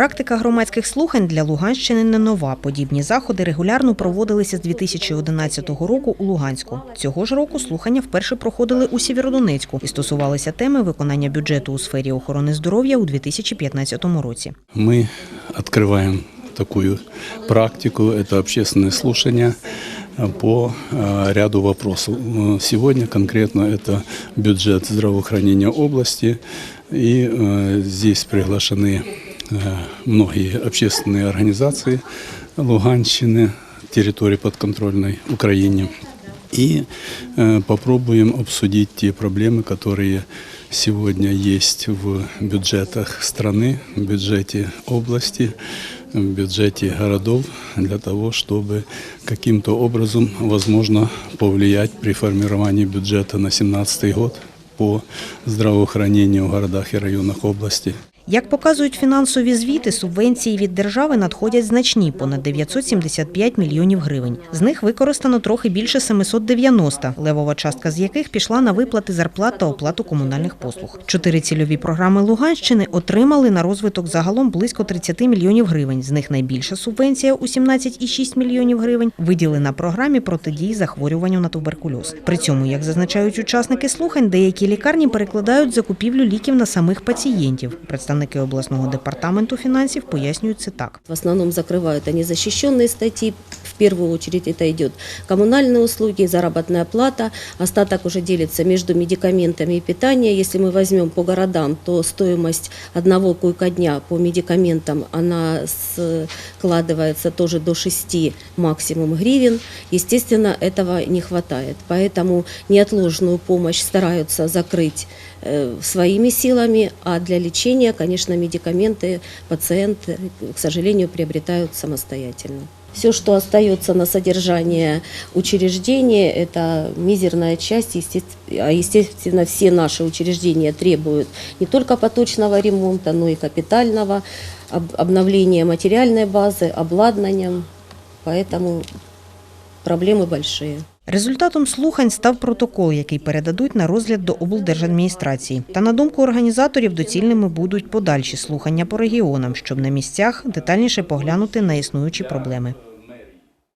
Практика громадських слухань для Луганщини не нова. Подібні заходи регулярно проводилися з 2011 року у Луганську. Цього ж року слухання вперше проходили у Сєвєродонецьку і стосувалися теми виконання бюджету у сфері охорони здоров'я у 2015 році. Мы открываем такую практику, это общественные слушания э, по э, ряду вопросов. Э, Сегодня конкретно это бюджет здравоохранения области, и э, здесь приглашены э, многие общественные организации Луганщины, территории подконтрольной Украине. И э, попробуем обсудить те проблемы, которые сегодня есть в бюджетах страны, в бюджете области, в бюджете городов, для того, чтобы каким-то образом, возможно, повлиять при формировании бюджета на 2017 год по здравоохранению в городах и районах области. Як показують фінансові звіти, субвенції від держави надходять значні понад 975 мільйонів гривень. З них використано трохи більше 790, левова частка з яких пішла на виплати зарплат та оплату комунальних послуг. Чотири цільові програми Луганщини отримали на розвиток загалом близько 30 мільйонів гривень. З них найбільша субвенція у 17,6 мільйонів гривень виділена програмі протидії захворюванню на туберкульоз. При цьому, як зазначають учасники слухань, деякі лікарні перекладають закупівлю ліків на самих пацієнтів Представники обласного департаменту фінансів пояснюють це так. В основном закрывают они защищенные статьи. В первую очередь это идет коммунальные услуги, заработная плата. Остаток уже делится между медикаментами и питанием. Если мы возьмем по городам, то стоимость одного койка-дня по медикаментам, она складывается тоже до 6 максимум гривен. Естественно, этого не хватает. Поэтому неотложную помощь стараются закрыть э, своими силами, а для лечения, конечно, медикаменты пациенты, к сожалению, приобретают самостоятельно. Все, что остается на содержание учреждения, это мизерная часть, а естественно все наши учреждения требуют не только поточного ремонта, но и капитального, об- обновления материальной базы, обладнанием, поэтому проблемы большие. Результатом слухань став протокол, який передадуть на розгляд до облдержадміністрації. Та на думку організаторів, доцільними будуть подальші слухання по регіонам, щоб на місцях детальніше поглянути на існуючі проблеми.